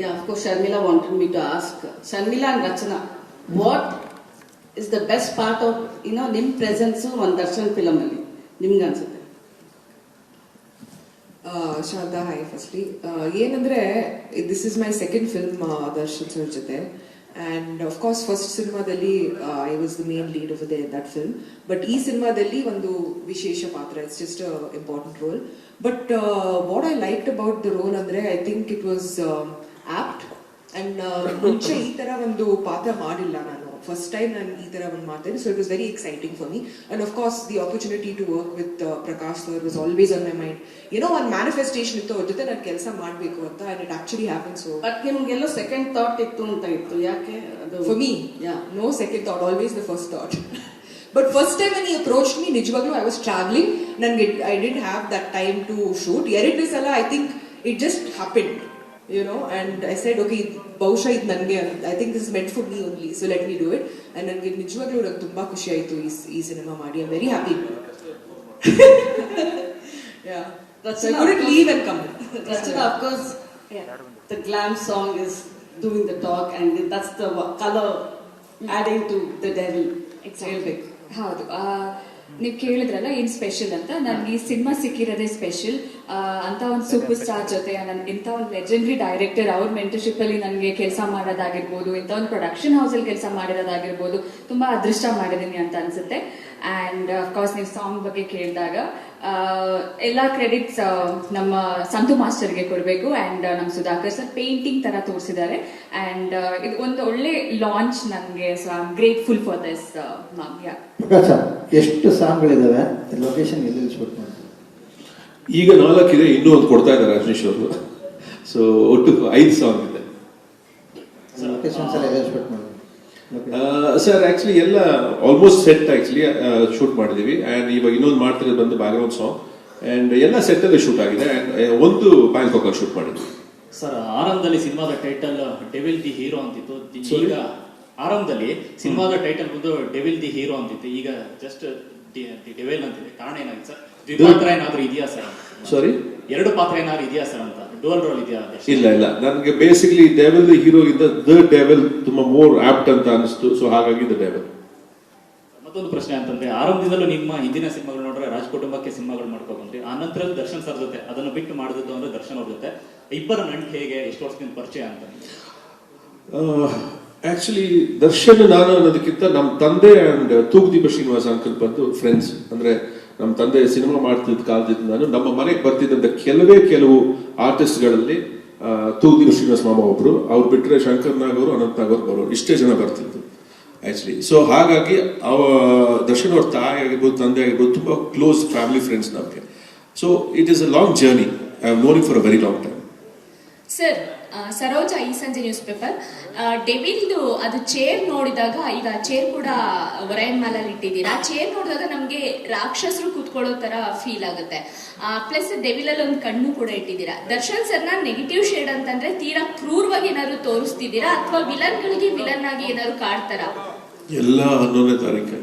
Yeah, of course, Sharmila wanted me to ask. Sharmila and Rachana, what is the best part of, you know, ನಿಮ್ presence ಒಂದು Darshan film ಅಲ್ಲಿ ನಿಮ್ಗೆ ಅನ್ಸುತ್ತೆ. Sharada firstly ಏನಂದ್ರೆ this is my second film Darshan sir ಜೊತೆ. And of course first ಸಿನಿಮಾದಲ್ಲಿ I was the main lead of that film but ಈ ಸಿನಿಮಾದಲ್ಲಿ ಒಂದು ವಿಶೇಷ ಪಾತ್ರ it's just important role but what I like about the role ಅಂದ್ರೆ I think it was apt and ಮುಂಚೆ ಈ ತರ ಒಂದು ಪಾತ್ರ ಮಾಡಿಲ್ಲ ನಾನು. ಫಸ್ಟ್ ಟೈಮ್ ನಾನು ಈ ತರ ಒಂದು ಮಾಡ್ತೇನೆ so it was very exciting for me and of course the opportunity to work with Prakash sir was always on my mind ಏನೋ ಒಂದು ಮ್ಯಾನಿಫೆಸ್ಟೇಷನ್ ಇತ್ತು. ಅವ್ರ ಜೊತೆ ನಾನು ಕೆಲಸ ಮಾಡಬೇಕು ಅಂತ and it actually happen so but ನಿಮ್ಗೆಲ್ಲೋ second thought ಇತ್ತು ಅಂತ ಇತ್ತು. ಯಾಕೆ ಅದು? For me ya know second thought always the first thought but first time ನೀ ಅಪ್ರೋಚ್ ಮೀ ನಿಜವಾಗ್ಲೂ ಐ ವಾಸ್ ಟ್ರಾವೆಲಿಂಗ್ ನನಗೆ I didn't have that time to shoot ಎರಡನೇ ಸಲ I think it just happen you know and I said okay ಬಹುಶಃ ಇದು ನನಗೆ I think this meant for me only so let me do it and ನನಗೆ ನಿಜವಾಗ್ಲೂ ನಂಗೆ ತುಂಬಾ ಖುಷಿ ಆಯಿತು ಈ ಈ ಸಿನಿಮಾ ಮಾಡಿ. I very happy Yeah. So I couldn't leave and come. Rachana, of course, the glam song is doing the talk and that's the color adding to the devil. ಹೇಳ್ಬೇಕು ಹೌದು. ನೀವು ಕೇಳಿದ್ರಲ್ಲ ಏನ್ ಸ್ಪೆಷಲ್ ಅಂತ? ನನ್ಗೆ ಈ ಸಿನಿಮಾ ಸಿಕ್ಕಿರೋದೇ ಸ್ಪೆಷಲ್ ಅಂತ ಒಂದು ಸೂಪರ್ ಸ್ಟಾರ್ ಜೊತೆ ನನ್ ಇಂಥ ಒಂದು ಲೆಜೆಂಡ್ರಿ ಡೈರೆಕ್ಟರ್ ಅವ್ರ ಮೆಂಟರ್ಶಿಪ್ ಅಲ್ಲಿ ನನಗೆ ಕೆಲಸ ಮಾಡೋದಾಗಿರ್ಬೋದು, ಇಂಥ ಒಂದು ಪ್ರೊಡಕ್ಷನ್ ಹೌಸ್ ಅಲ್ಲಿ ಕೆಲಸ ಮಾಡಿರೋದಾಗಿರ್ಬೋದು, ತುಂಬಾ ಅದೃಷ್ಟ ಮಾಡಿದೀನಿ ಅಂತ ಅನ್ಸುತ್ತೆ. ಅಂಡ್ ಅಫ್ಕೋರ್ಸ್ ನೀವು ಸಾಂಗ್ ಬಗ್ಗೆ ಕೇಳಿದಾಗ ಎಲ್ಲ ಕ್ರೆಡಿಟ್ಸ್ ನಮ್ಮ ಸಂತು ಮಾಸ್ಟರ್ಗೆ ಕೊಡಬೇಕು. ಅಂಡ್ ನಮ್ಮ ಸುಧಾಕರ್ ಸರ್ ಪೇಂಟಿಂಗ್ ತರ ತೋರಿಸಿದ್ದಾರೆ. ಅಂಡ್ ಇದು ಒಂದು ಒಳ್ಳೆ ಲಾಂಚ್ ನನಗೆ so I am grateful for this ya Prakash ಎಷ್ಟು ಸಾಂಗ್ಗಳಿದ್ದಾವೆ ಲೊಕೇಶನ್ ಎಲ್ಲಿ ಶೂಟ್ ಮಾಡ್ತೀವಿ ಈಗ ನಾಲ್ಕಿದೆ ಇನ್ನೂ ಒಂದು ಕೊಡ್ತಾ ಇದ್ದಾರೆ ರಜನೀಶ್ ಅವರು. ಸೊ ಒಟ್ಟು ಐದು ಸಾಂಗ್ ಇದೆ. ಸರ್ ಆಕ್ಚುಲಿ ಎಲ್ಲ ಆಲ್ಮೋಸ್ಟ್ ಸೆಟ್ ಆಕ್ಚುಲಿ ಶೂಟ್ ಮಾಡಿದೀವಿ ಆ್ಯಂಡ್ ಇವಾಗ ಇನ್ನೊಂದು ಮಾಡ್ತಿರೋದು ಬಂದು ಬ್ಯಾಕ್ಗ್ರೌಂಡ್ ಸಾಂಗ್ ಆ್ಯಂಡ್ ಎಲ್ಲ ಸೆಟ್ ಅಲ್ಲಿ ಶೂಟ್ ಆಗಿದೆ. ಆ್ಯಂಡ್ ಒಂದು ಬ್ಯಾಂಕಾಕ್ ಅಲ್ಲಿ ಶೂಟ್ ಮಾಡಿದ್ವಿ. ಸರ್ ಆರಂಭದಲ್ಲಿ ಸಿನಿಮಾದ ಟೈಟಲ್ ಡೆವಿಲ್ ದಿ ಹೀರೋ ಅಂತಿತ್ತು. ಈಗ ಆರಂಭದಲ್ಲಿ ಸಿನಿಮಾದ ಟೈಟಲ್ ಬಂದು ಡೆವಿಲ್ ದಿ ಹೀರೋ ಅಂತಿತ್ತು. ಈಗ ಜಸ್ಟ್ ದಿ ಡೆವಿಲ್ ಅಂತಿದೆ. ಕಾರಣ ಏನಾಗಿದೆ ಸರ್ ದ್ವಿಪಾತ್ರ ಏನಾದ್ರೂ ಇದೆಯಾ ಸರ್? ಸಾರಿ ಎರಡು ಪಾತ್ರ ಏನಾದ್ರು ಇದೆಯಾ ಸರ್ ಅಂತ? ಡೋಲ್ ರೋಲ್ ಇದೆಯಾ? ಇಲ್ಲ ಇಲ್ಲ. ನನಗೆ ಬೇಸಿಕ್ಲಿ ಡೇವಲ್ ಹೀರೋ ಇದ್ದ ದ ಡೇವಲ್ ತುಂಬಾ ಮೋರ್ ಆಪ್ಟ್ ಅಂತ ಅನಿಸ್ತು. ಸೊ ಹಾಗಾಗಿ ದ ಡೇವಲ್ ಮತ್ತೊಂದು ಪ್ರಶ್ನೆ ಅಂತಂದ್ರೆ ಆರಂಭದಿಂದಲೂ ನಿಮ್ಮ ಹಿಂದಿನ ಸಿನಿಮಾಗಳು ನೋಡ್ರೆ ರಾಜ್ ಕುಟುಂಬಕ್ಕೆ ಸಿನಿಮಾಗಳು ಮಾಡ್ಕೊಂಡ್ರಿ ಆ ನಂತರ ದರ್ಶನ್ ಸರ್ ಜೊತೆ ಅದನ್ನು ಬಿಟ್ಟು ಮಾಡಿದ್ದು ಅಂದ್ರೆ ದರ್ಶನ್ ಅವ್ರ ಜೊತೆ. ಇಬ್ಬರ ನಂಟು ಹೇಗೆ ಎಷ್ಟು ವರ್ಷದಿಂದ ಪರಿಚಯ ಅಂತ? ಆಕ್ಚುಲಿ ದರ್ಶನ್ ನಾನು ಅನ್ನೋದಕ್ಕಿಂತ ನಮ್ಮ ತಂದೆ ಅಂಡ್ ತೂಗುದೀಪ ಶ್ರೀನಿವಾಸ ಅಂಕಲ್ ಬಂದು ಫ್ರೆಂಡ್ಸ್ ಅಂದ್ರೆ ನಮ್ಮ ತಂದೆ ಸಿನಿಮಾ ಮಾಡ್ತಿದ್ದ ಕಾಲದಿಂದ ನಾನು ನಮ್ಮ ಮನೆಗೆ ಬರ್ತಿದ್ದಂಥ ಕೆಲವೇ ಕೆಲವು ಆರ್ಟಿಸ್ಟ್ಗಳಲ್ಲಿ ತೂಗಿ ಶ್ರೀನಿವಾಸ ಮಾಮ ಒಬ್ರು. ಅವ್ರು ಬಿಟ್ಟರೆ ಶಂಕರ್ ನಾಗವರು ನಾಗ್ ಅವ್ರು ಬರೋರು. ಇಷ್ಟೇ ಜನ ಬರ್ತಿದ್ರು ಆಕ್ಚುಲಿ ಸೊ ಹಾಗಾಗಿ ಅವ, ದರ್ಶನ್ ಅವ್ರ ತಾಯಿ ಆಗಿರ್ಬೋದು, ತಂದೆ ಆಗಿರ್ಬೋದು, ತುಂಬ ಕ್ಲೋಸ್ ಫ್ಯಾಮಿಲಿ ಫ್ರೆಂಡ್ಸ್ ನಮಗೆ. So it is a long journey I have known for a very long time sir Saroja ಈ ಸಂಜೆ ನ್ಯೂಸ್ ಪೇಪರ್ ಡೆವಿಲ್ದು ಅದು ಚೇರ್ ನೋಡಿದಾಗ, ಈಗ ಚೇರ್ ಕೂಡ ವರೈನ್ ಮಾಲಲ್ಲಿ ಇಟ್ಟಿದ್ದೀರಾ? ಚೇರ್ ನೋಡಿದಾಗ ನಮಗೆ ರಾಕ್ಷಸರು ಕೂತ್ಕೊಳ್ಳೋ ತರ ಫೀಲ್ ಆಗುತ್ತೆ. ಪ್ಲಸ್ ಡೆವಿಲಲ್ಲಿ ಒಂದು ಕಣ್ಣು ಕೂಡ ಇಟ್ಟಿದ್ದೀರಾ? ದರ್ಶನ್ ಸರ್ನ ನೆಗೆಟಿವ್ ಶೇಡ್ ಅಂತಂದ್ರೆ ತೀರಾ ಕ್ರೂರವಾಗಿ ಏನಾದ್ರು ತೋರಿಸ್ತಿದ್ದೀರಾ? ಅಥವಾ ವಿಲನ್ಗಳಿಗೆ ವಿಲನ್ ಆಗಿ ಏನಾದ್ರು ಕಾಡ್ತಾರ ಎಲ್ಲ ಹನ್ನೊಂದನೇ ತಾರೀಕು